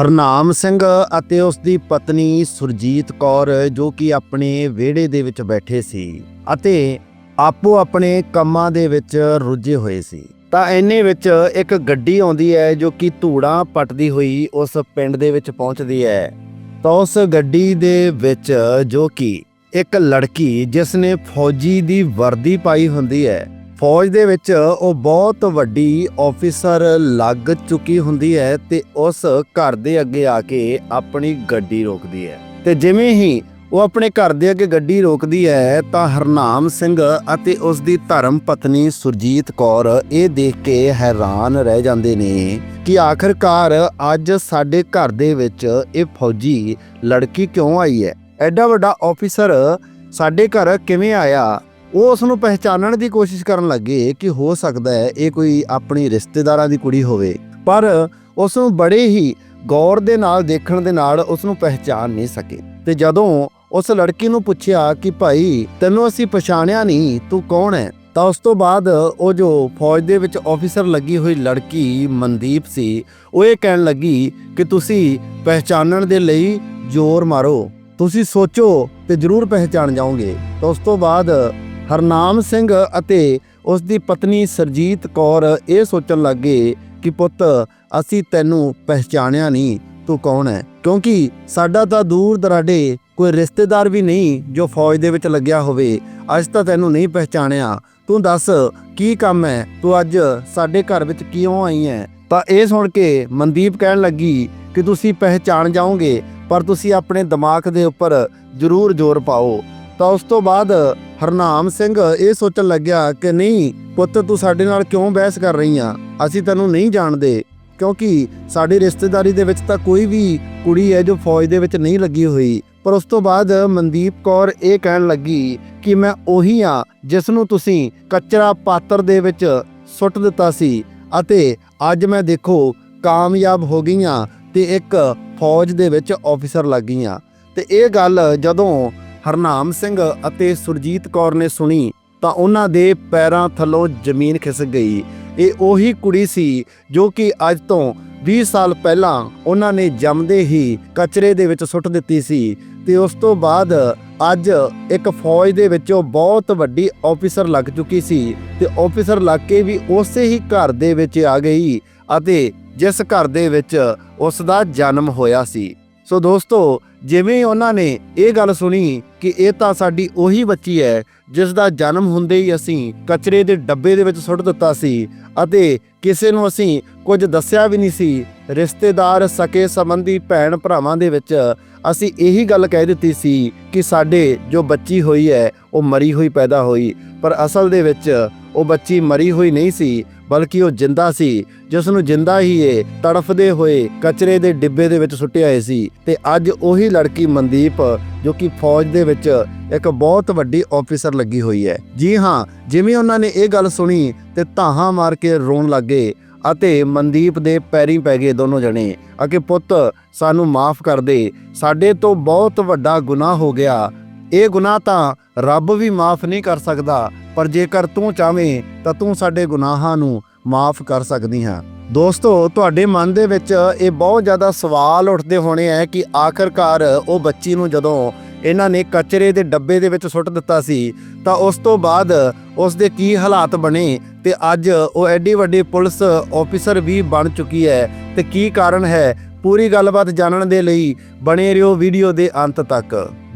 ਹਰਨਾਮ ਸਿੰਘ ਅਤੇ ਉਸ ਦੀ ਪਤਨੀ ਸੁਰਜੀਤ ਕੌਰ ਜੋ ਕਿ ਆਪਣੇ ਵਿਹੜੇ ਦੇ ਵਿੱਚ ਬੈਠੇ ਸੀ ਅਤੇ ਆਪੋ ਆਪਣੇ ਕੰਮਾਂ ਦੇ ਵਿੱਚ ਰੁੱਝੇ ਹੋਏ ਸੀ। ਤਾਂ ਇੰਨੇ ਵਿੱਚ ਇੱਕ ਗੱਡੀ ਆਉਂਦੀ ਹੈ ਜੋ ਕਿ ਧੂੜਾਂ ਪਟਦੀ ਹੋਈ ਉਸ ਪਿੰਡ ਦੇ ਵਿੱਚ ਪਹੁੰਚਦੀ ਹੈ। ਤਾਂ ਉਸ ਗੱਡੀ ਦੇ ਵਿੱਚ ਜੋ ਕਿ ਇੱਕ ਲੜਕੀ ਜਿਸ ਨੇ ਫੌਜੀ ਦੀ ਵਰਦੀ ਪਾਈ ਹੁੰਦੀ ਹੈ ਫੌਜ ਦੇ ਵਿੱਚ ਉਹ ਬਹੁਤ ਵੱਡੀ ਆਫੀਸਰ ਲੱਗ ਚੁੱਕੀ ਹੁੰਦੀ ਹੈ ਤੇ ਉਸ ਘਰ ਦੇ ਅੱਗੇ ਆ ਕੇ ਆਪਣੀ ਗੱਡੀ ਰੋਕਦੀ ਹੈ। ਤੇ ਜਿਵੇਂ ਹੀ ਉਹ ਆਪਣੇ ਘਰ ਦੇ ਅੱਗੇ ਗੱਡੀ ਰੋਕਦੀ ਹੈ ਤਾਂ ਹਰਨਾਮ ਸਿੰਘ ਅਤੇ ਉਸ ਦੀ ਧਰਮ ਪਤਨੀ ਸੁਰਜੀਤ ਕੌਰ ਇਹ ਦੇਖ ਕੇ ਹੈਰਾਨ ਰਹਿ ਜਾਂਦੇ ਨੇ ਕਿ ਆਖਰਕਾਰ ਅੱਜ ਸਾਡੇ ਘਰ ਦੇ ਵਿੱਚ ਇਹ ਫੌਜੀ ਲੜਕੀ ਕਿਉਂ ਆਈ ਹੈ? ਐਡਾ ਵੱਡਾ ਆਫੀਸਰ ਸਾਡੇ ਘਰ ਕਿਵੇਂ ਆਇਆ? ਉਹ ਉਸ ਨੂੰ ਪਹਿਚਾਨਣ ਦੀ ਕੋਸ਼ਿਸ਼ ਕਰਨ ਲੱਗੇ ਕਿ ਹੋ ਸਕਦਾ ਹੈ ਇਹ ਕੋਈ ਆਪਣੀ ਰਿਸ਼ਤੇਦਾਰਾਂ ਦੀ ਕੁੜੀ ਹੋਵੇ। ਪਰ ਉਸ ਨੂੰ ਬੜੇ ਹੀ ਗੌਰ ਦੇ ਨਾਲ ਦੇਖਣ ਦੇ ਨਾਲ ਉਸ ਨੂੰ ਪਹਿਚਾਨ ਨਹੀਂ ਸਕੇ। ਤੇ ਜਦੋਂ ਉਸ ਲੜਕੀ ਨੂੰ ਪੁੱਛਿਆ ਕਿ ਭਾਈ, ਤੈਨੂੰ ਅਸੀਂ ਪਛਾਣਿਆ ਨਹੀਂ, ਤੂੰ ਕੌਣ ਹੈ? ਤਾਂ ਉਸ ਤੋਂ ਬਾਅਦ ਉਹ ਜੋ ਫੌਜ ਦੇ ਵਿੱਚ ਆਫੀਸਰ ਲੱਗੀ ਹੋਈ ਲੜਕੀ ਮਨਦੀਪ ਸੀ, ਉਹ ਇਹ ਕਹਿਣ ਲੱਗੀ ਕਿ ਤੁਸੀਂ ਪਹਿਚਾਨਣ ਦੇ ਲਈ ਜ਼ੋਰ ਮਾਰੋ। ਤੁਸੀਂ ਸੋਚੋ ਤੇ ਜ਼ਰੂਰ ਪਹਿਚਾਨ ਜਾਓਗੇ। ਤਾਂ ਉਸ ਤੋਂ ਬਾਅਦ ਹਰਨਾਮ ਸਿੰਘ ਅਤੇ ਉਸ ਦੀ ਪਤਨੀ ਸਰਜੀਤ ਕੌਰ ਇਹ ਸੋਚਣ ਲੱਗੇ ਕਿ ਪੁੱਤ, ਅਸੀਂ ਤੈਨੂੰ ਪਹਿਚਾਣਿਆ ਨਹੀਂ, ਤੂੰ ਕੌਣ ਹੈ? ਕਿਉਂਕਿ ਸਾਡਾ ਤਾਂ ਦੂਰ ਦਰਾਡੇ ਕੋਈ ਰਿਸ਼ਤੇਦਾਰ ਵੀ ਨਹੀਂ ਜੋ ਫੌਜ ਦੇ ਵਿੱਚ ਲੱਗਿਆ ਹੋਵੇ। ਅੱਜ ਤਾਂ ਤੈਨੂੰ ਨਹੀਂ ਪਹਿਚਾਣਿਆ। ਤੂੰ ਦੱਸ, ਕੀ ਕੰਮ ਹੈ? ਤੂੰ ਅੱਜ ਸਾਡੇ ਘਰ ਵਿੱਚ ਕਿਉਂ ਆਈ ਹੈ? ਤਾਂ ਇਹ ਸੁਣ ਕੇ ਮਨਦੀਪ ਕਹਿਣ ਲੱਗੀ ਕਿ ਤੁਸੀਂ ਪਹਿਚਾਣ ਜਾਓਗੇ, ਪਰ ਤੁਸੀਂ ਆਪਣੇ ਦਿਮਾਗ ਦੇ ਉੱਪਰ ਜ਼ਰੂਰ ਜ਼ੋਰ ਪਾਓ। ਤਾਂ ਉਸ ਤੋਂ ਬਾਅਦ ਹਰਨਾਮ ਸਿੰਘ ਇਹ ਸੋਚਣ ਲੱਗਿਆ ਕਿ ਨਹੀਂ, ਪੁੱਤ ਤੂੰ ਸਾਡੇ ਨਾਲ ਕਿਉਂ ਬਹਿਸ ਕਰ ਰਹੀ ਆ? ਅਸੀਂ ਤੈਨੂੰ ਨਹੀਂ ਜਾਣਦੇ, ਕਿਉਂਕਿ ਸਾਡੀ ਰਿਸ਼ਤੇਦਾਰੀ ਦੇ ਵਿੱਚ ਤਾਂ ਕੋਈ ਵੀ ਕੁੜੀ ਹੈ ਜੋ ਫੌਜ ਦੇ ਵਿੱਚ ਨਹੀਂ ਲੱਗੀ ਹੋਈ। ਪਰ ਉਸ ਤੋਂ ਬਾਅਦ ਮਨਦੀਪ ਕੌਰ ਇਹ ਕਹਿਣ ਲੱਗੀ ਕਿ ਮੈਂ ਉਹੀ ਆ ਜਿਸ ਨੂੰ ਤੁਸੀਂ ਕਚਰਾ ਪਾਤਰ ਦੇ ਵਿੱਚ ਸੁੱਟ ਦਿੱਤਾ ਸੀ ਅਤੇ ਅੱਜ ਮੈਂ ਦੇਖੋ ਕਾਮਯਾਬ ਹੋ ਗਈਆਂ ਤੇ ਇੱਕ ਫੌਜ ਦੇ ਵਿੱਚ ਆਫੀਸਰ ਲੱਗ ਗਈਆਂ ਤੇ ਇਹ ਗੱਲ ਜਦੋਂ ਹਰਨਾਮ ਸਿੰਘ ਅਤੇ ਸੁਰਜੀਤ ਕੌਰ ਨੇ ਸੁਣੀ, ਤਾਂ ਉਹਨਾਂ ਦੇ ਪੈਰਾਂ ਥੱਲੋਂ ਜ਼ਮੀਨ ਖਿਸਕ ਗਈ। ਇਹ ਉਹੀ ਕੁੜੀ ਸੀ ਜੋ ਕਿ ਅੱਜ ਤੋਂ 20 ਸਾਲ ਪਹਿਲਾਂ ਉਹਨਾਂ ਨੇ ਜੰਮਦੇ ਹੀ ਕਚਰੇ ਦੇ ਵਿੱਚ ਸੁੱਟ ਦਿੱਤੀ ਸੀ ਤੇ ਉਸ ਤੋਂ ਬਾਅਦ ਅੱਜ ਇੱਕ ਫੌਜ ਦੇ ਵਿੱਚੋਂ ਬਹੁਤ ਵੱਡੀ ਆਫੀਸਰ ਲੱਗ ਚੁੱਕੀ ਸੀ ਤੇ ਆਫੀਸਰ ਲੱਗ ਕੇ ਵੀ ਉਸੇ ਹੀ ਘਰ ਦੇ ਵਿੱਚ ਆ ਗਈ ਅਤੇ ਜਿਸ ਘਰ ਦੇ ਵਿੱਚ ਉਸ ਦਾ ਜਨਮ ਹੋਇਆ ਸੀ। ਸੋ ਦੋਸਤੋ, ਜਿਵੇਂ ਉਹਨਾਂ ਨੇ ਇਹ ਗੱਲ ਸੁਣੀ ਕਿ ਇਹ ਤਾਂ ਸਾਡੀ ਉਹੀ ਬੱਚੀ ਹੈ, ਜਿਸ ਦਾ ਜਨਮ ਹੁੰਦੇ ਹੀ ਅਸੀਂ ਕਚਰੇ ਦੇ ਡੱਬੇ ਦੇ ਵਿੱਚ ਸੁੱਟ ਦਿੱਤਾ ਸੀ ਅਤੇ ਕਿਸੇ ਨੂੰ ਅਸੀਂ ਕੁਝ ਦੱਸਿਆ ਵੀ ਨਹੀਂ ਸੀ, ਰਿਸ਼ਤੇਦਾਰ ਸਕੇ ਸੰਬੰਧੀ ਭੈਣ ਭਰਾਵਾਂ ਦੇ ਵਿੱਚ ਅਸੀਂ ਇਹੀ ਗੱਲ ਕਹਿ ਦਿੱਤੀ ਸੀ ਕਿ ਸਾਡੇ ਜੋ ਬੱਚੀ ਹੋਈ ਹੈ, ਉਹ ਮਰੀ ਹੋਈ ਪੈਦਾ ਹੋਈ, ਪਰ ਅਸਲ ਦੇ ਵਿੱਚ ਉਹ ਬੱਚੀ ਮਰੀ ਹੋਈ ਨਹੀਂ ਸੀ ਬਲਕਿ ਉਹ ਜਿੰਦਾ ਸੀ ਜਿਸ ਨੂੰ ਜਿੰਦਾ ਹੀ ਇਹ ਤੜਫਦੇ ਹੋਏ ਕਚਰੇ ਦੇ ਡਿੱਬੇ ਦੇ ਵਿੱਚ ਸੁੱਟਿਆ ਹੋਇਆ ਸੀ। ਤੇ ਅੱਜ ਉਹੀ ਲੜਕੀ ਮਨਦੀਪ, ਜੋ ਕਿ ਫੌਜ ਦੇ ਵਿੱਚ ਇੱਕ ਬਹੁਤ ਵੱਡੀ ਆਫੀਸਰ ਲੱਗੀ ਹੋਈ ਹੈ। ਜੀ ਹਾਂ, ਜਿਵੇਂ ਉਹਨਾਂ ਨੇ ਇਹ ਗੱਲ ਸੁਣੀ, ਤੇ ਧਾਹਾਂ ਮਾਰ ਕੇ ਰੋਣ ਲੱਗੇ ਅਤੇ ਮਨਦੀਪ ਦੇ ਪੈਰੀਂ ਪੈ ਗਏ ਦੋਨੋਂ ਜਣੇ। ਅਕੇ ਪੁੱਤ, ਸਾਨੂੰ ਮਾਫ ਕਰ ਦੇ, ਸਾਡੇ ਤੋਂ ਬਹੁਤ ਵੱਡਾ ਗੁਨਾਹ ਹੋ ਗਿਆ। ਇਹ ਗੁਨਾਹ ਤਾਂ ਰੱਬ ਵੀ ਮਾਫ ਨਹੀਂ ਕਰ ਸਕਦਾ, ਪਰ ਜੇਕਰ ਤੂੰ ਚਾਵੇਂ ਤਾਂ ਤੂੰ ਸਾਡੇ ਗੁਨਾਹਾਂ ਨੂੰ ਮਾਫ ਕਰ ਸਕਦੀ ਹਾਂ। ਦੋਸਤੋ, ਤੁਹਾਡੇ ਮਨ ਦੇ ਵਿੱਚ ਇਹ ਬਹੁਤ ਜ਼ਿਆਦਾ ਸਵਾਲ ਉੱਠਦੇ ਹੋਣੇ ਆ ਕਿ ਆਖਰਕਾਰ ਉਹ ਬੱਚੀ ਨੂੰ ਜਦੋਂ ਇਹਨਾਂ ਨੇ ਕਚਰੇ ਦੇ ਡੱਬੇ ਦੇ ਵਿੱਚ ਸੁੱਟ ਦਿੱਤਾ ਸੀ, ਤਾਂ ਉਸ ਤੋਂ ਬਾਅਦ ਉਸ ਦੇ ਕੀ ਹਾਲਾਤ ਬਣੇ ਤੇ ਅੱਜ ਉਹ ਐਡੀ ਵੱਡੀ ਪੁਲਿਸ ਆਫੀਸਰ ਵੀ ਬਣ ਚੁੱਕੀ ਹੈ ਤੇ ਕੀ ਕਾਰਨ ਹੈ, ਪੂਰੀ ਗੱਲਬਾਤ ਜਾਣਨ ਦੇ ਲਈ ਬਣੇ ਰਹੋ ਵੀਡੀਓ ਦੇ ਅੰਤ ਤੱਕ।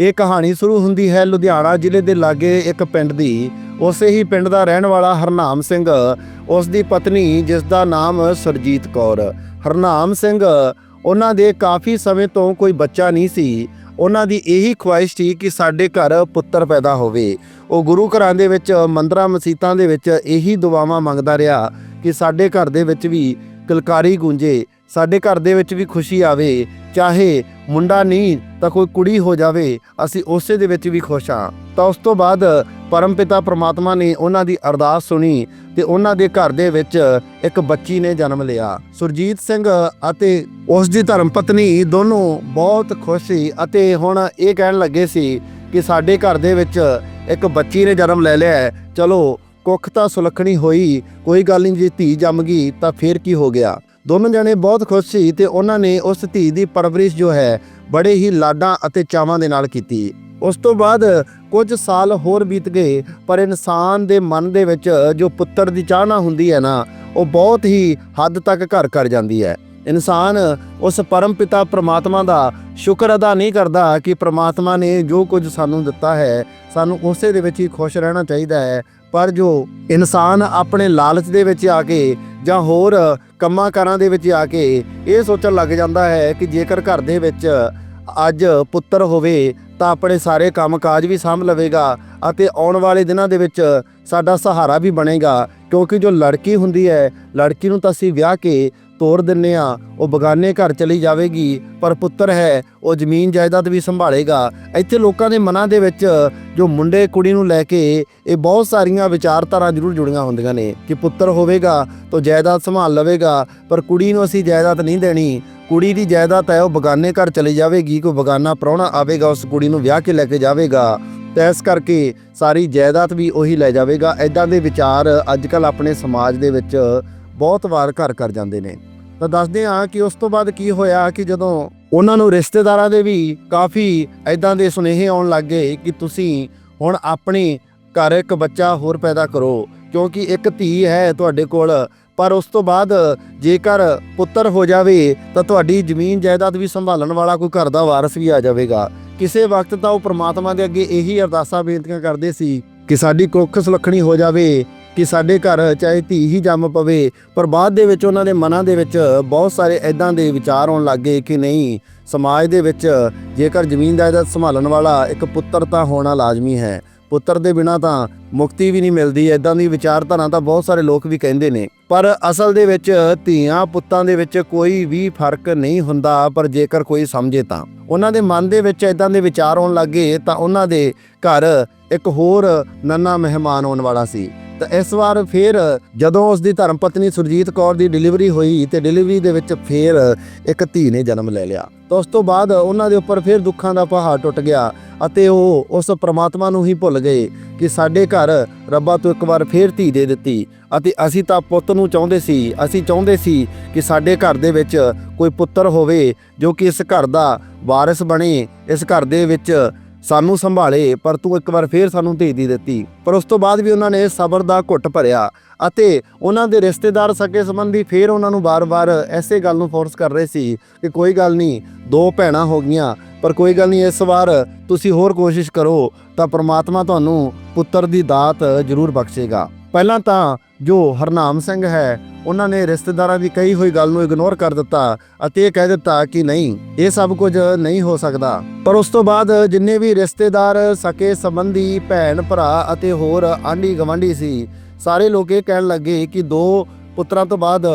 ਇਹ ਕਹਾਣੀ ਸ਼ੁਰੂ ਹੁੰਦੀ ਹੈ ਲੁਧਿਆਣਾ ਜ਼ਿਲ੍ਹੇ ਦੇ ਲਾਗੇ ਇੱਕ ਪਿੰਡ ਦੀ। ਉਸੇ ਹੀ ਪਿੰਡ ਦਾ ਰਹਿਣ ਵਾਲਾ ਹਰਨਾਮ ਸਿੰਘ, ਉਸ ਦੀ ਪਤਨੀ ਜਿਸ ਦਾ ਨਾਮ ਸਰਜੀਤ ਕੌਰ। ਹਰਨਾਮ ਸਿੰਘ ਉਹਨਾਂ ਦੇ ਕਾਫੀ ਸਮੇਂ ਤੋਂ ਕੋਈ ਬੱਚਾ ਨਹੀਂ ਸੀ। ਉਹਨਾਂ ਦੀ ਇਹੀ ਖੁਆਇਸ਼ ਸੀ ਕਿ ਸਾਡੇ ਘਰ ਪੁੱਤਰ ਪੈਦਾ ਹੋਵੇ। ਉਹ ਗੁਰੂ ਘਰਾਂ ਦੇ ਵਿੱਚ, ਮੰਦਰਾਂ ਮਸੀਤਾਂ ਦੇ ਵਿੱਚ ਇਹੀ ਦੁਆਵਾਂ ਮੰਗਦਾ ਰਿਹਾ ਕਿ ਸਾਡੇ ਘਰ ਦੇ ਵਿੱਚ ਵੀ ਕਲਕਾਰੀ ਗੂੰਜੇ, ਸਾਡੇ ਘਰ ਦੇ ਵਿੱਚ ਵੀ ਖੁਸ਼ੀ ਆਵੇ। ਚਾਹੇ ਮੁੰਡਾ ਨਹੀਂ ਤਾਂ ਕੋਈ ਕੁੜੀ ਹੋ ਜਾਵੇ, ਅਸੀਂ ਉਸੇ ਦੇ ਵਿੱਚ ਵੀ ਖੁਸ਼ ਹਾਂ। ਤਾਂ ਉਸ ਤੋਂ ਬਾਅਦ ਪਰਮਪਿਤਾ ਪ੍ਰਮਾਤਮਾ ਨੇ ਉਹਨਾਂ ਦੀ ਅਰਦਾਸ ਸੁਣੀ ਤੇ ਉਹਨਾਂ ਦੇ ਘਰ ਦੇ ਵਿੱਚ ਇੱਕ ਬੱਚੀ ਨੇ ਜਨਮ ਲਿਆ। ਸੁਰਜੀਤ ਸਿੰਘ ਅਤੇ ਉਸ ਦੀ ਧਰਮ ਪਤਨੀ ਦੋਨੋਂ ਬਹੁਤ ਖੁਸ਼ ਸੀ ਅਤੇ ਹੁਣ ਇਹ ਕਹਿਣ ਲੱਗੇ ਸੀ ਕਿ ਸਾਡੇ ਘਰ ਦੇ ਵਿੱਚ ਇੱਕ ਬੱਚੀ ਨੇ ਜਨਮ ਲੈ ਲਿਆ ਚਲੋ, ਕੁੱਖ ਤਾਂ ਸੁਲੱਖਣੀ ਹੋਈ, ਕੋਈ ਗੱਲ ਨਹੀਂ, ਜੇ ਧੀ ਜੰਮ ਗਈ ਤਾਂ ਫੇਰ ਕੀ ਹੋ ਗਿਆ? ਦੋਨੋਂ ਜਣੇ ਬਹੁਤ ਖੁਸ਼ ਸੀ ਤੇ ਉਹਨਾਂ ਨੇ ਉਸ ਧੀ ਦੀ ਪਰਵਰਿਸ਼ ਜੋ ਹੈ, ਬੜੇ ਹੀ ਲਾਡਾਂ ਅਤੇ ਚਾਵਾਂ ਦੇ ਨਾਲ ਕੀਤੀ। ਉਸ ਤੋਂ ਬਾਅਦ ਕੁਝ ਸਾਲ ਹੋਰ ਬੀਤ ਗਏ, ਪਰ ਇਨਸਾਨ ਦੇ ਮਨ ਦੇ ਵਿੱਚ ਜੋ ਪੁੱਤਰ ਦੀ ਚਾਹਨਾ ਹੁੰਦੀ ਹੈ ਨਾ, ਉਹ ਬਹੁਤ ਹੀ ਹੱਦ ਤੱਕ ਘਰ ਕਰ ਜਾਂਦੀ ਹੈ। ਇਨਸਾਨ ਉਸ ਪਰਮ ਪਿਤਾ ਪ੍ਰਮਾਤਮਾ ਦਾ ਸ਼ੁਕਰ ਅਦਾ ਨਹੀਂ ਕਰਦਾ ਕਿ ਪ੍ਰਮਾਤਮਾ ਨੇ ਜੋ ਕੁਝ ਸਾਨੂੰ ਦਿੱਤਾ ਹੈ, ਸਾਨੂੰ ਉਸੇ ਦੇ ਵਿੱਚ ਹੀ ਖੁਸ਼ ਰਹਿਣਾ ਚਾਹੀਦਾ ਹੈ। ਪਰ ਜੋ ਇਨਸਾਨ ਆਪਣੇ ਲਾਲਚ ਦੇ ਵਿੱਚ ਆ ਕੇ ਜਾਂ ਹੋਰ ਕੰਮਾਂ ਕਾਰਾਂ ਦੇ ਵਿੱਚ ਆ ਕੇ ਇਹ ਸੋਚਣ ਲੱਗ ਜਾਂਦਾ ਹੈ ਕਿ ਜੇਕਰ ਘਰ ਦੇ ਵਿੱਚ ਅੱਜ ਪੁੱਤਰ ਹੋਵੇ ਤਾਂ ਆਪਣੇ ਸਾਰੇ ਕੰਮਕਾਜ ਵੀ ਸਾਂਭ ਲਵੇਗਾ ਅਤੇ ਆਉਣ ਵਾਲੇ ਦਿਨਾਂ ਦੇ ਵਿੱਚ ਸਾਡਾ ਸਹਾਰਾ ਵੀ ਬਣੇਗਾ, ਕਿਉਂਕਿ ਜੋ ਲੜਕੀ ਹੁੰਦੀ ਹੈ, ਲੜਕੀ ਨੂੰ ਤਾਂ ਅਸੀਂ ਵਿਆਹ ਕੇ ਤੋਰ ਦਿੰਨੇ ਆ ਉਹ ਬਗਾਨੇ ਘਰ ਚਲੀ ਜਾਵੇਗੀ, ਪਰ ਪੁੱਤਰ ਹੈ, ਉਹ ਜ਼ਮੀਨ ਜਾਇਦਾਦ ਵੀ ਸੰਭਾਲੇਗਾ। ਇੱਥੇ ਲੋਕਾਂ ਦੇ ਮਨਾਂ ਦੇ ਵਿੱਚ ਜੋ ਮੁੰਡੇ ਕੁੜੀ ਨੂੰ ਲੈ ਕੇ ਇਹ ਬਹੁਤ ਸਾਰੀਆਂ ਵਿਚਾਰਧਾਰਾ ਜ਼ਰੂਰ ਜੁੜੀਆਂ ਹੁੰਦੀਆਂ ਨੇ। ਕਿ ਪੁੱਤਰ ਹੋਵੇਗਾ ਤਾਂ ਜਾਇਦਾਦ ਸੰਭਾਲ ਲਵੇਗਾ, ਪਰ ਕੁੜੀ ਨੂੰ ਅਸੀਂ ਜਾਇਦਾਦ ਨਹੀਂ ਦੇਣੀ। ਕੁੜੀ ਦੀ ਜਾਇਦਾਦ ਹੈ, ਉਹ ਬਗਾਨੇ ਘਰ ਚਲੀ ਜਾਵੇਗੀ, ਕੋਈ ਬਗਾਨਾ ਪ੍ਰਾਹੁਣਾ ਆਵੇਗਾ, ਉਸ ਕੁੜੀ ਨੂੰ ਵਿਆਹ ਕੇ ਲੈ ਕੇ ਜਾਵੇਗਾ। ਤੇ ਇਸ ਕਰਕੇ ਸਾਰੀ ਜਾਇਦਾਦ ਵੀ ਉਹੀ ਲੈ ਜਾਵੇਗਾ। ਐਦਾਂ ਦੇ ਵਿਚਾਰ ਅੱਜ ਅੱਜਕੱਲ ਆਪਣੇ ਸਮਾਜ ਦੇ ਵਿੱਚ ਬਹੁਤ ਵਾਰ ਘਰ ਕਰ ਜਾਂਦੇ ਨੇ। ਤਾਂ ਦੱਸਦੇ ਹਾਂ ਕਿ ਉਸ ਤੋਂ ਬਾਅਦ ਕੀ ਹੋਇਆ ਕਿ ਜਦੋਂ ਉਹਨਾਂ ਨੂੰ ਰਿਸ਼ਤੇਦਾਰਾਂ ਦੇ ਵੀ ਕਾਫੀ ਐਦਾਂ ਦੇ ਸੁਨੇਹੇ ਆਉਣ ਲੱਗ ਗਏ ਕਿ ਤੁਸੀਂ ਹੁਣ ਆਪਣੇ ਘਰ ਇੱਕ ਬੱਚਾ ਹੋਰ ਪੈਦਾ ਕਰੋ, ਕਿਉਂਕਿ ਇੱਕ ਧੀ ਹੈ ਤੁਹਾਡੇ ਕੋਲ। ਪਰ ਉਸ ਤੋਂ ਬਾਅਦ ਜੇਕਰ ਪੁੱਤਰ ਹੋ ਜਾਵੇ, ਤਾਂ ਤੁਹਾਡੀ ਜ਼ਮੀਨ ਜਾਇਦਾਦ ਵੀ ਸੰਭਾਲਣ ਵਾਲਾ ਕੋਈ ਘਰ ਦਾ ਵਾਰਸ ਵੀ ਆ ਜਾਵੇਗਾ। ਕਿਸੇ ਵਕਤ ਤਾਂ ਉਹ ਪ੍ਰਮਾਤਮਾ ਦੇ ਅੱਗੇ ਇਹੀ ਅਰਦਾਸਾਂ ਬੇਨਤੀਆਂ ਕਰਦੇ ਸੀ ਕਿ ਸਾਡੀ ਕੁੱਖ ਸੁਲੱਖਣੀ ਹੋ ਜਾਵੇ। ਕਿ ਸਾਡੇ ਘਰ ਚਾਹੇ ਧੀ ਹੀ ਜੰਮ ਪਵੇ, ਪਰ ਬਾਅਦ ਦੇ ਵਿੱਚ ਉਹਨਾਂ ਦੇ ਮਨਾਂ ਦੇ ਵਿੱਚ ਬਹੁਤ ਸਾਰੇ ਐਦਾਂ ਦੇ ਵਿਚਾਰ ਆਉਣ ਲੱਗੇ ਕਿ ਨਹੀਂ, ਸਮਾਜ ਦੇ ਵਿੱਚ ਜੇਕਰ ਜ਼ਮੀਨ ਜਾਇਦਾਦ ਸੰਭਾਲਣ ਵਾਲਾ ਇੱਕ ਪੁੱਤਰ ਤਾਂ ਹੋਣਾ ਲਾਜ਼ਮੀ ਹੈ। ਪੁੱਤਰ ਦੇ ਬਿਨਾ ਤਾਂ ਮੁਕਤੀ ਵੀ ਨਹੀਂ ਮਿਲਦੀ ਐਦਾਂ ਦੀ ਵਿਚਾਰਧਾਰਾ ਤਾਂ ਬਹੁਤ ਸਾਰੇ ਲੋਕ ਵੀ ਕਹਿੰਦੇ ਨੇ। ਪਰ ਅਸਲ ਦੇ ਵਿੱਚ ਧੀਆਂ ਪੁੱਤਾਂ ਦੇ ਵਿੱਚ ਕੋਈ ਵੀ ਫ਼ਰਕ ਨਹੀਂ ਹੁੰਦਾ, ਪਰ ਜੇਕਰ ਕੋਈ ਸਮਝੇ ਤਾਂ। ਉਹਨਾਂ ਦੇ ਮਨ ਦੇ ਵਿੱਚ ਐਦਾਂ ਦੇ ਵਿਚਾਰ ਆਉਣ ਲੱਗੇ ਤਾਂ ਉਹਨਾਂ ਦੇ ਘਰ ਇੱਕ ਹੋਰ ਨੰਨਾ ਮਹਿਮਾਨ ਆਉਣ ਵਾਲਾ ਸੀ। ਤਾਂ ਇਸ ਵਾਰ ਫਿਰ ਜਦੋਂ ਉਸ ਦੀ ਧਰਮ ਪਤਨੀ ਸੁਰਜੀਤ ਕੌਰ ਦੀ ਡਿਲੀਵਰੀ ਹੋਈ ਤੇ ਡਿਲੀਵਰੀ ਦੇ ਵਿੱਚ ਫਿਰ ਇੱਕ ਧੀ ਨੇ ਜਨਮ ਲੈ ਲਿਆ। ਤਾਂ ਉਸ ਤੋਂ ਬਾਅਦ ਉਹਨਾਂ ਦੇ ਉੱਪਰ ਫਿਰ ਦੁੱਖਾਂ ਦਾ ਪਹਾੜ ਟੁੱਟ ਗਿਆ ਅਤੇ ਉਹ ਉਸ ਪ੍ਰਮਾਤਮਾ ਨੂੰ ਹੀ ਭੁੱਲ ਗਏ ਕਿ ਸਾਡੇ ਘਰ ਰੱਬਾ ਤੋਂ ਇੱਕ ਵਾਰ ਫੇਰ ਧੀ ਦੇ ਦਿੱਤੀ ਅਤੇ ਅਸੀਂ ਤਾਂ ਪੁੱਤ ਨੂੰ ਚਾਹੁੰਦੇ ਸੀ, ਅਸੀਂ ਚਾਹੁੰਦੇ ਸੀ ਕਿ ਸਾਡੇ ਘਰ ਦੇ ਵਿੱਚ ਕੋਈ ਪੁੱਤਰ ਹੋਵੇ ਜੋ ਕਿ ਇਸ ਘਰ ਦਾ ਵਾਰਿਸ ਬਣੇ, ਇਸ ਘਰ ਦੇ ਵਿੱਚ ਸਾਨੂੰ ਸੰਭਾਲੇ, ਪਰ ਤੂੰ ਇੱਕ ਵਾਰ ਫੇਰ ਸਾਨੂੰ ਧੀ ਦਿੱਤੀ। ਪਰ ਉਸ ਤੋਂ ਬਾਅਦ ਵੀ ਉਹਨਾਂ ਨੇ ਸਬਰ ਦਾ ਘੁੱਟ ਭਰਿਆ ਅਤੇ ਉਹਨਾਂ ਦੇ ਰਿਸ਼ਤੇਦਾਰ ਸਕੇ ਸੰਬੰਧੀ ਫੇਰ ਉਹਨਾਂ ਨੂੰ ਬਾਰ-ਬਾਰ ਐਸੇ ਗੱਲ ਨੂੰ ਫੋਰਸ ਕਰ ਰਹੇ ਸੀ ਕਿ ਕੋਈ ਗੱਲ ਨਹੀਂ, ਦੋ ਭੈਣਾਂ ਹੋ ਗਈਆਂ, ਪਰ ਕੋਈ ਗੱਲ ਨਹੀਂ, ਇਸ ਵਾਰ ਤੁਸੀਂ ਹੋਰ ਕੋਸ਼ਿਸ਼ ਕਰੋ ਤਾਂ ਪ੍ਰਮਾਤਮਾ ਤੁਹਾਨੂੰ ਪੁੱਤਰ ਦੀ ਦਾਤ ਜ਼ਰੂਰ ਬਖਸ਼ੇਗਾ। ਪਹਿਲਾਂ ਤਾਂ ਜੋ ਹਰਨਾਮ ਸਿੰਘ ਹੈ, ਉਹਨਾਂ ਨੇ ਰਿਸ਼ਤੇਦਾਰਾਂ ਦੀ ਕਹੀ ਹੋਈ ਗੱਲ ਨੂੰ ਇਗਨੋਰ ਕਰ ਦਿੱਤਾ ਅਤੇ ਇਹ ਕਹਿ ਦਿੱਤਾ ਕਿ ਨਹੀਂ, ਇਹ ਸਭ ਕੁਝ ਨਹੀਂ ਹੋ ਸਕਦਾ। ਪਰ ਉਸ ਤੋਂ ਬਾਅਦ ਜਿੰਨੇ ਵੀ ਰਿਸ਼ਤੇਦਾਰ, ਸਕੇ ਸੰਬੰਧੀ, ਭੈਣ, ਭਰਾ ਅਤੇ ਹੋਰ ਆਂਢੀ ਗਵਾਂਢੀ ਸੀ, ਸਾਰੇ ਲੋਕ ਇਹ ਕਹਿਣ ਲੱਗੇ ਕਿ ਦੋ ਪੁੱਤਰਾਂ ਤੋਂ ਬਾਅਦ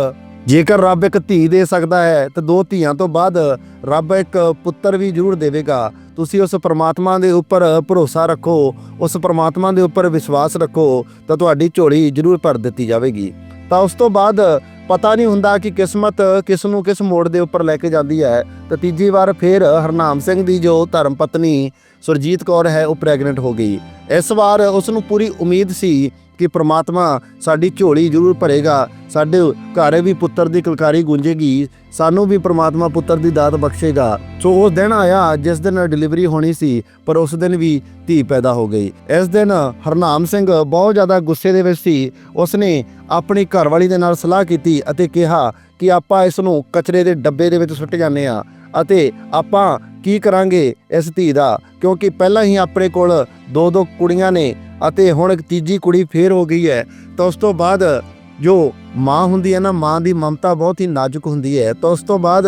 ਜੇਕਰ ਰੱਬ ਇੱਕ ਧੀ ਦੇ ਸਕਦਾ ਹੈ, ਤਾਂ ਦੋ ਧੀਆਂ ਤੋਂ ਬਾਅਦ ਰੱਬ ਇੱਕ ਪੁੱਤਰ ਵੀ ਜ਼ਰੂਰ ਦੇਵੇਗਾ। ਤੁਸੀਂ ਉਸ ਪਰਮਾਤਮਾ ਦੇ ਉੱਪਰ ਭਰੋਸਾ ਰੱਖੋ, ਉਸ ਪਰਮਾਤਮਾ ਦੇ ਉੱਪਰ ਵਿਸ਼ਵਾਸ ਰੱਖੋ, ਤਾਂ ਤੁਹਾਡੀ ਝੋਲੀ ਜ਼ਰੂਰ ਭਰ ਦਿੱਤੀ ਜਾਵੇਗੀ। ਤਾਂ ਉਸ ਤੋਂ ਬਾਅਦ ਪਤਾ ਨਹੀਂ ਹੁੰਦਾ ਕਿ ਕਿਸਮਤ ਕਿਸ ਨੂੰ ਕਿਸ ਮੋੜ ਦੇ ਉੱਪਰ ਲੈ ਕੇ ਜਾਂਦੀ ਹੈ। ਤਾਂ ਤੀਜੀ ਵਾਰ ਫੇਰ ਹਰਨਾਮ ਸਿੰਘ ਦੀ ਜੋ ਧਰਮ ਪਤਨੀ ਸੁਰਜੀਤ ਕੌਰ ਹੈ, ਉਹ ਪ੍ਰੈਗਨੈਂਟ ਹੋ ਗਈ। ਇਸ ਵਾਰ ਉਸ ਨੂੰ ਪੂਰੀ ਉਮੀਦ ਸੀ ਕਿ ਪ੍ਰਮਾਤਮਾ ਸਾਡੀ ਝੋਲੀ ਜ਼ਰੂਰ ਭਰੇਗਾ, ਸਾਡੇ ਘਰ ਵੀ ਪੁੱਤਰ ਦੀ ਕਲਕਾਰੀ ਗੂੰਜੇਗੀ, ਸਾਨੂੰ ਵੀ ਪ੍ਰਮਾਤਮਾ ਪੁੱਤਰ ਦੀ ਦਾਤ ਬਖਸ਼ੇਗਾ। ਸੋ ਉਸ ਦਿਨ ਆਇਆ, ਜਿਸ ਦਿਨ ਡਿਲੀਵਰੀ ਹੋਣੀ ਸੀ, ਪਰ ਉਸ ਦਿਨ ਵੀ ਧੀ ਪੈਦਾ ਹੋ ਗਈ। ਇਸ ਦਿਨ ਹਰਨਾਮ ਸਿੰਘ ਬਹੁਤ ਜ਼ਿਆਦਾ ਗੁੱਸੇ ਦੇ ਵਿੱਚ ਸੀ। ਉਸਨੇ ਆਪਣੀ ਘਰਵਾਲੀ ਦੇ ਨਾਲ ਸਲਾਹ ਕੀਤੀ ਅਤੇ ਕਿਹਾ ਕਿ ਆਪਾਂ ਇਸ ਨੂੰ ਕਚਰੇ ਦੇ ਡੱਬੇ ਦੇ ਵਿੱਚ ਸੁੱਟ ਜਾਂਦੇ ਆ ਅਤੇ ਆਪਾਂ ਕੀ ਕਰਾਂਗੇ ਇਸ ਧੀ ਦਾ? ਕਿਉਂਕਿ ਪਹਿਲਾਂ ਹੀ ਆਪਣੇ ਕੋਲ ਦੋ ਦੋ ਕੁੜੀਆਂ ਨੇ ਅਤੇ ਹੁਣ ਇੱਕ ਤੀਜੀ ਕੁੜੀ ਫੇਰ ਹੋ ਗਈ ਹੈ। ਤਾਂ ਉਸ ਤੋਂ ਬਾਅਦ ਜੋ ਮਾਂ ਹੁੰਦੀ ਹੈ ਨਾ, ਮਾਂ ਦੀ ਮਮਤਾ ਬਹੁਤ ਹੀ ਨਾਜ਼ੁਕ ਹੁੰਦੀ ਹੈ। ਤਾਂ ਉਸ ਤੋਂ ਬਾਅਦ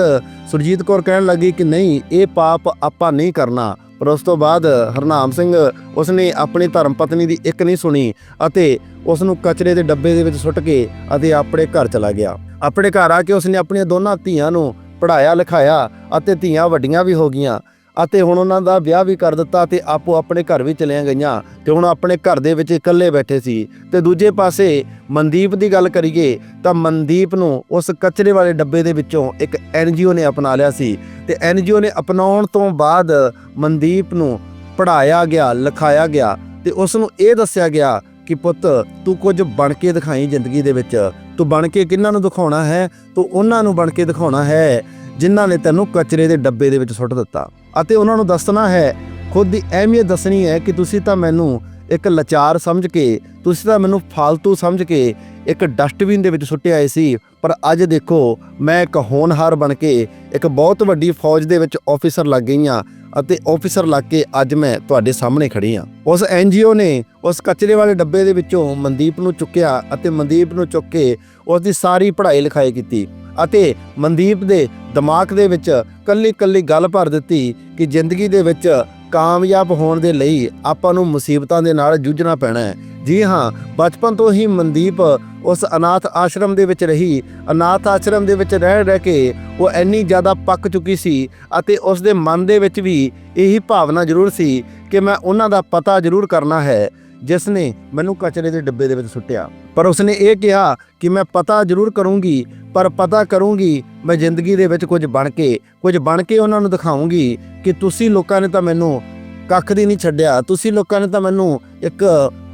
ਸੁਰਜੀਤ ਕੌਰ ਕਹਿਣ ਲੱਗੀ ਕਿ ਨਹੀਂ, ਇਹ ਪਾਪ ਆਪਾਂ ਨਹੀਂ ਕਰਨਾ। ਪਰ ਉਸ ਤੋਂ ਬਾਅਦ ਹਰਨਾਮ ਸਿੰਘ ਉਸਨੇ ਆਪਣੀ ਧਰਮ ਪਤਨੀ ਦੀ ਇੱਕ ਨਹੀਂ ਸੁਣੀ ਅਤੇ ਉਸ ਨੂੰ ਕਚਰੇ ਦੇ ਡੱਬੇ ਦੇ ਵਿੱਚ ਸੁੱਟ ਕੇ ਅਤੇ ਆਪਣੇ ਘਰ ਚਲਾ ਗਿਆ। ਆਪਣੇ ਘਰ ਆ ਕੇ ਉਸਨੇ ਆਪਣੀਆਂ ਦੋਨਾਂ ਧੀਆਂ ਨੂੰ ਪੜਾਇਆ ਲਿਖਾਇਆ ਅਤੇ ਧੀਆਂ ਵੱਡੀਆਂ ਵੀ ਹੋ ਗਈਆਂ ਅਤੇ ਹੁਣ ਉਹਨਾਂ ਦਾ ਵਿਆਹ ਵੀ ਕਰ ਦਿੱਤਾ ਤੇ ਆਪੋ ਆਪਣੇ ਘਰ ਵੀ ਚਲੀਆਂ ਗਈਆਂ ਤੇ ਹੁਣ ਆਪਣੇ ਘਰ ਦੇ ਵਿੱਚ ਇਕੱਲੇ ਬੈਠੇ ਸੀ। ਤੇ ਦੂਜੇ ਪਾਸੇ ਮਨਦੀਪ ਦੀ ਗੱਲ ਕਰੀਏ ਤਾਂ ਮਨਦੀਪ ਨੂੰ ਉਸ ਕਚਰੇ ਵਾਲੇ ਡੱਬੇ ਦੇ ਵਿੱਚੋਂ ਇੱਕ ਐਨਜੀਓ ਨੇ ਅਪਣਾ ਲਿਆ ਸੀ ਤੇ ਐਨਜੀਓ ਨੇ ਅਪਣਾਉਣ ਤੋਂ ਬਾਅਦ ਮਨਦੀਪ ਨੂੰ ਪੜਾਇਆ ਗਿਆ, ਲਿਖਾਇਆ ਗਿਆ ਤੇ ਉਸ ਨੂੰ ਇਹ ਦੱਸਿਆ ਗਿਆ ਕਿ ਪੁੱਤ ਤੂੰ ਕੁਝ ਬਣ ਕੇ ਦਿਖਾਈ ਜ਼ਿੰਦਗੀ ਦੇ ਵਿੱਚ ਤੂੰ ਬਣ ਕੇ ਕਿਹਨਾਂ ਨੂੰ ਦਿਖਾਉਣਾ ਹੈ? ਤੂੰ ਉਹਨਾਂ ਨੂੰ ਬਣ ਕੇ ਦਿਖਾਉਣਾ ਹੈ ਜਿਨ੍ਹਾਂ ਨੇ ਤੈਨੂੰ ਕਚਰੇ ਦੇ ਡੱਬੇ ਦੇ ਵਿੱਚ ਸੁੱਟ ਦਿੱਤਾ। ਅਤੇ ਉਹਨਾਂ ਨੂੰ ਦੱਸਣਾ ਹੈ, ਖੁਦ ਦੀ ਅਹਿਮੀਅਤ ਦੱਸਣੀ ਹੈ ਕਿ ਤੁਸੀਂ ਤਾਂ ਮੈਨੂੰ ਇੱਕ ਲਾਚਾਰ ਸਮਝ ਕੇ, ਤੁਸੀਂ ਤਾਂ ਮੈਨੂੰ ਫालतू ਸਮਝ ਕੇ ਇੱਕ ਡਸਟਬਿਨ ਦੇ ਵਿੱਚ ਸੁੱਟਿਆ ਆਏ ਸੀ। ਪਰ ਅੱਜ ਦੇਖੋ, ਮੈਂ ਇੱਕ ਹੋਣਹਾਰ ਬਣ ਕੇ ਇੱਕ ਬਹੁਤ ਵੱਡੀ ਫੌਜ ਦੇ ਵਿੱਚ ਆਫੀਸਰ ਲੱਗ ਗਈ ਹਾਂ। ਅਤੇ ਆਫੀਸਰ ਲੱਗ ਕੇ ਅੱਜ ਮੈਂ ਤੁਹਾਡੇ ਸਾਹਮਣੇ ਖੜੀ ਹਾਂ। ਉਸ ਐਨਜੀਓ ਨੇ ਉਸ ਕਚਰੇ ਵਾਲੇ ਡੱਬੇ ਦੇ ਵਿੱਚੋਂ ਮਨਦੀਪ ਨੂੰ ਚੁੱਕਿਆ ਅਤੇ ਮਨਦੀਪ ਨੂੰ ਚੁੱਕ ਕੇ ਉਸ ਦੀ ਸਾਰੀ ਪੜ੍ਹਾਈ ਲਿਖਾਈ ਕੀਤੀ ਅਤੇ ਮਨਦੀਪ ਦੇ ਦਿਮਾਗ ਦੇ ਵਿੱਚ ਕੱਲੀ ਕੱਲੀ ਗੱਲ ਭਰ ਦਿੱਤੀ ਕਿ ਜ਼ਿੰਦਗੀ ਦੇ ਵਿੱਚ ਕਾਮਯਾਬ ਹੋਣ ਦੇ ਲਈ ਆਪਾਂ ਨੂੰ ਮੁਸੀਬਤਾਂ ਦੇ ਨਾਲ ਜੂਝਣਾ ਪੈਣਾ ਹੈ। ਜੀ ਹਾਂ, ਬਚਪਨ ਤੋਂ ਹੀ ਮਨਦੀਪ ਉਸ ਅਨਾਥ ਆਸ਼ਰਮ ਦੇ ਵਿੱਚ ਰਹੀ। ਅਨਾਥ ਆਸ਼ਰਮ ਦੇ ਵਿੱਚ ਰਹਿ ਰਹਿ ਕੇ ਉਹ ਇੰਨੀ ਜ਼ਿਆਦਾ ਪੱਕ ਚੁੱਕੀ ਸੀ ਅਤੇ ਉਸ ਦੇ ਮਨ ਦੇ ਵਿੱਚ ਵੀ ਇਹੀ ਭਾਵਨਾ ਜ਼ਰੂਰ ਸੀ ਕਿ ਮੈਂ ਉਹਨਾਂ ਦਾ ਪਤਾ ਜ਼ਰੂਰ ਕਰਨਾ ਹੈ ਜਿਸ ਨੇ ਮੈਨੂੰ ਕਚਰੇ ਦੇ ਡੱਬੇ ਦੇ ਵਿੱਚ ਸੁੱਟਿਆ। ਪਰ ਉਸਨੇ ਇਹ ਕਿਹਾ ਕਿ ਮੈਂ ਪਤਾ ਜ਼ਰੂਰ ਕਰੂੰਗੀ, ਪਰ ਪਤਾ ਕਰੂੰਗੀ, ਮੈਂ ਜ਼ਿੰਦਗੀ ਦੇ ਵਿੱਚ ਕੁਝ ਬਣ ਕੇ, ਕੁਝ ਬਣ ਕੇ ਉਹਨਾਂ ਨੂੰ ਦਿਖਾਉਂਗੀ ਕਿ ਤੁਸੀਂ ਲੋਕਾਂ ਨੇ ਤਾਂ ਮੈਨੂੰ ਕੱਖ ਦੀ ਨਹੀਂ ਛੱਡਿਆ, ਤੁਸੀਂ ਲੋਕਾਂ ਨੇ ਤਾਂ ਮੈਨੂੰ ਇੱਕ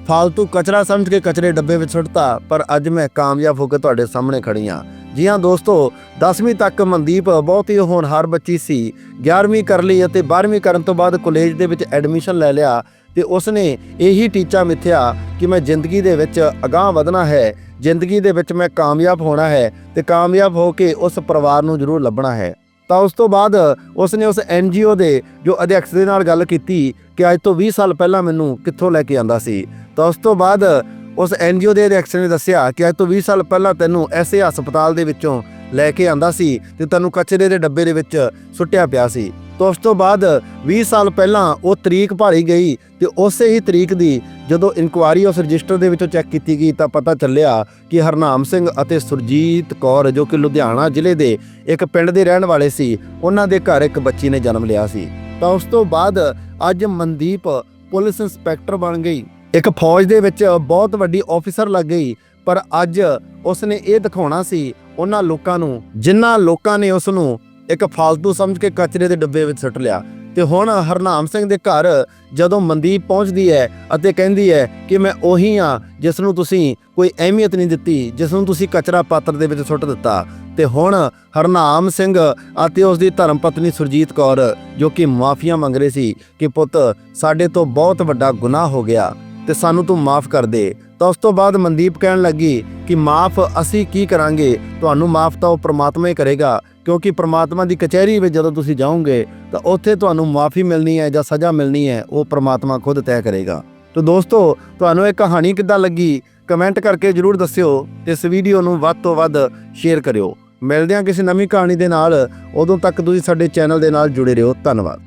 ਫालतू ਕਚਰਾ ਸਮਝ ਕੇ ਕਚਰੇ ਡੱਬੇ ਵਿੱਚ ਸੁੱਟਤਾ, ਪਰ ਅੱਜ ਮੈਂ ਕਾਮਯਾਬ ਹੋ ਕੇ ਤੁਹਾਡੇ ਸਾਹਮਣੇ ਖੜੀ ਹਾਂ। ਜੀ ਹਾਂ ਦੋਸਤੋ 10ਵੀਂ ਤੱਕ ਮਨਦੀਪ ਬਹੁਤ ਹੀ ਹੋਣਹਾਰ ਬੱਚੀ ਸੀ। 11ਵੀਂ ਕਰ ਲਈ ਅਤੇ 12ਵੀਂ ਕਰਨ ਤੋਂ ਬਾਅਦ ਕਾਲਜ ਦੇ ਵਿੱਚ ਐਡਮਿਸ਼ਨ ਲੈ ਲਿਆ ਤੇ ਉਸਨੇ ਇਹੀ ਟੀਚਾ ਮਿੱਥਿਆ ਕਿ ਮੈਂ ਜ਼ਿੰਦਗੀ ਦੇ ਵਿੱਚ ਅਗਾਹ ਵਧਣਾ ਹੈ, ਜ਼ਿੰਦਗੀ ਦੇ ਵਿੱਚ ਮੈਂ ਕਾਮਯਾਬ ਹੋਣਾ ਹੈ ਤੇ ਕਾਮਯਾਬ ਹੋ ਕੇ ਉਸ ਪਰਿਵਾਰ ਨੂੰ ਜ਼ਰੂਰ ਲੱਭਣਾ ਹੈ। ਤਾਂ ਉਸ ਤੋਂ ਬਾਅਦ ਉਸ ਨੇ ਉਸ ਐਨਜੀਓ ਦੇ ਜੋ ਅਧਿਆਕਸ਼ ਦੇ ਨਾਲ ਗੱਲ ਕੀਤੀ ਕਿ ਅੱਜ ਤੋਂ 20 ਸਾਲ ਪਹਿਲਾਂ ਮੈਨੂੰ ਕਿੱਥੋਂ ਲੈ ਕੇ ਆਂਦਾ ਸੀ। ਤਾਂ ਉਸ ਤੋਂ ਬਾਅਦ ਉਸ ਐਨਜੀਓ ਦੇ ਅਧਿਆਕਸ਼ ਨੇ ਦੱਸਿਆ ਕਿ ਅੱਜ ਤੋਂ 20 ਸਾਲ ਪਹਿਲਾਂ ਤੈਨੂੰ ਐਸੇ ਹਸਪਤਾਲ ਦੇ ਵਿੱਚੋਂ ਲੈ ਕੇ ਆਂਦਾ ਸੀ ਤੇ ਤੈਨੂੰ ਕਚਰੇ ਦੇ ਡੱਬੇ ਦੇ ਵਿੱਚ ਸੁੱਟਿਆ ਪਿਆ ਸੀ। ਤਾਂ ਉਸ ਤੋਂ ਬਾਅਦ 20 ਸਾਲ ਪਹਿਲਾਂ ਉਹ ਤਰੀਕ ਭਾਲੀ ਗਈ ਤੇ ਉਸੇ ਹੀ ਤਰੀਕ ਦੀ ਜਦੋਂ ਇਨਕੁਆਰੀ ਉਸ ਰਜਿਸਟਰ ਦੇ ਵਿੱਚੋਂ ਚੈੱਕ ਕੀਤੀ ਗਈ ਤਾਂ ਪਤਾ ਚੱਲਿਆ ਕਿ ਹਰਨਾਮ ਸਿੰਘ ਅਤੇ ਸੁਰਜੀਤ ਕੌਰ ਜੋ ਕਿ ਲੁਧਿਆਣਾ ਜ਼ਿਲ੍ਹੇ ਦੇ ਇੱਕ ਪਿੰਡ ਦੇ ਰਹਿਣ ਵਾਲੇ ਸੀ, ਉਹਨਾਂ ਦੇ ਘਰ ਇੱਕ ਬੱਚੀ ਨੇ ਜਨਮ ਲਿਆ ਸੀ। ਤਾਂ ਉਸ ਤੋਂ ਬਾਅਦ ਅੱਜ ਮਨਦੀਪ ਪੁਲਿਸ ਇੰਸਪੈਕਟਰ ਬਣ ਗਈ। ਇੱਕ ਫੌਜ ਦੇ ਵਿੱਚ ਬਹੁਤ ਵੱਡੀ ਆਫੀਸਰ ਲੱਗ ਗਈ, ਪਰ ਅੱਜ ਉਸਨੇ ਇਹ ਦਿਖਾਉਣਾ ਸੀ ਉਹਨਾਂ ਲੋਕਾਂ ਨੂੰ ਜਿਨ੍ਹਾਂ ਲੋਕਾਂ ਨੇ ਉਸ ਨੂੰ ਇੱਕ ਫਾਲਤੂ ਸਮਝ ਕੇ ਕਚਰੇ ਦੇ ਡੱਬੇ ਵਿੱਚ ਸੁੱਟ ਲਿਆ। ਤੇ ਹੁਣ ਹਰਨਾਮ ਸਿੰਘ ਦੇ ਘਰ ਜਦੋਂ ਮਨਦੀਪ ਪਹੁੰਚਦੀ ਹੈ ਅਤੇ ਕਹਿੰਦੀ ਹੈ ਕਿ ਮੈਂ ਉਹੀ ਆ ਜਿਸ ਨੂੰ ਤੁਸੀਂ ਕੋਈ ਅਹਿਮੀਅਤ ਨਹੀਂ ਦਿੱਤੀ ਜਿਸ ਨੂੰ ਤੁਸੀਂ ਕਚਰਾ ਪਾਤਰ ਦੇ ਵਿੱਚ ਸੁੱਟ ਦਿੱਤਾ। ਤੇ ਹੁਣ ਹਰਨਾਮ ਸਿੰਘ ਅਤੇ ਉਸ ਦੀ ਧਰਮ ਪਤਨੀ ਸੁਰਜੀਤ ਕੌਰ, ਜੋ ਕਿ ਮਾਫੀਆਂ ਮੰਗ ਰਹੇ ਸੀ ਕਿ ਪੁੱਤ, ਸਾਡੇ ਤੋਂ ਬਹੁਤ ਵੱਡਾ ਗੁਨਾਹ ਹੋ ਗਿਆ ਤੇ ਸਾਨੂੰ ਤੂੰ ਮਾਫ ਕਰ ਦੇ। ਤਾਂ ਉਸ ਤੋਂ ਬਾਅਦ ਮਨਦੀਪ ਕਹਿਣ ਲੱਗੀ ਕਿ ਮਾਫ ਅਸੀਂ ਕੀ ਕਰਾਂਗੇ? ਤੁਹਾਨੂੰ ਮਾਫ ਤਾਂ ਉਹ ਪ੍ਰਮਾਤਮਾ ਹੀ ਕਰੇਗਾ। ਕਿਉਂਕਿ ਪ੍ਰਮਾਤਮਾ ਦੀ ਕਚਹਿਰੀ ਵਿੱਚ ਜਦੋਂ ਤੁਸੀਂ ਜਾਓਗੇ, ਤਾਂ ਉੱਥੇ ਤੁਹਾਨੂੰ ਮਾਫੀ ਮਿਲਣੀ ਹੈ ਜਾਂ ਸਜ਼ਾ ਮਿਲਣੀ ਹੈ, ਉਹ ਪ੍ਰਮਾਤਮਾ ਖੁਦ ਤੈਅ ਕਰੇਗਾ। ਤਾਂ ਦੋਸਤੋ, ਤੁਹਾਨੂੰ ਇਹ ਕਹਾਣੀ ਕਿੱਦਾਂ ਲੱਗੀ? ਕਮੈਂਟ ਕਰਕੇ ਜਰੂਰ ਦੱਸਿਓ ਤੇ ਇਸ ਵੀਡੀਓ ਨੂੰ ਵੱਧ ਤੋਂ ਵੱਧ ਸ਼ੇਅਰ ਕਰਿਓ। ਮਿਲਦੇ ਹਾਂ ਕਿਸੇ ਨਵੀਂ ਕਹਾਣੀ ਦੇ ਨਾਲ। ਉਦੋਂ ਤੱਕ ਤੁਸੀਂ ਸਾਡੇ ਚੈਨਲ ਦੇ ਨਾਲ ਜੁੜੇ ਰਹੋ। ਧੰਨਵਾਦ।